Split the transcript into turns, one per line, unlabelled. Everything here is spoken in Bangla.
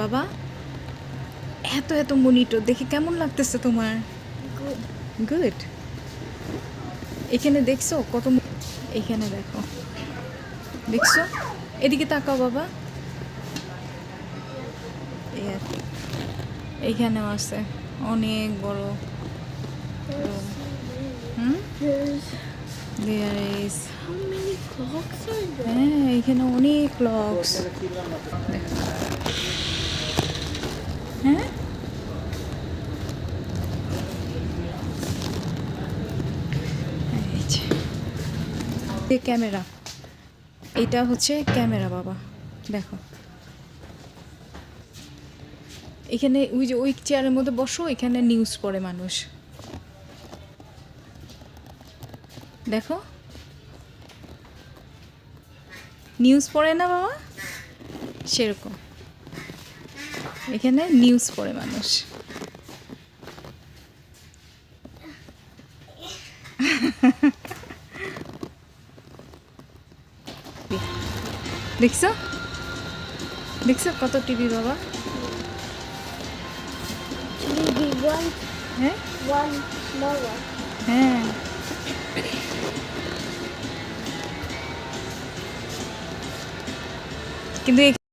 বাবা? এত এত মনিটর দেখে কেমন লাগতেছে তোমার? গুড এখানে দেখছ কত এখানে দেখো। দেখছ? এদিকে তাকাও বাবা। এই এইখানেও আছে অনেক বড়? হ্যাঁ এখানে অনেক ক্লকস হ্যাঁ? ক্যামেরা। এটা হচ্ছে ক্যামেরা, বাবা। দেখো। এখানে ওই যে ওই চেয়ারের মধ্যে বসো, এখানে নিউজ পড়ে মানুষ। দেখো। নিউজ পড়ে না, বাবা? সেরকম। এখানে নিউজ পড়ে মানুষ। দেখছ? দেখছ কত টিভি বাবা? হ্যাঁ? হ্যাঁ। কিন্তু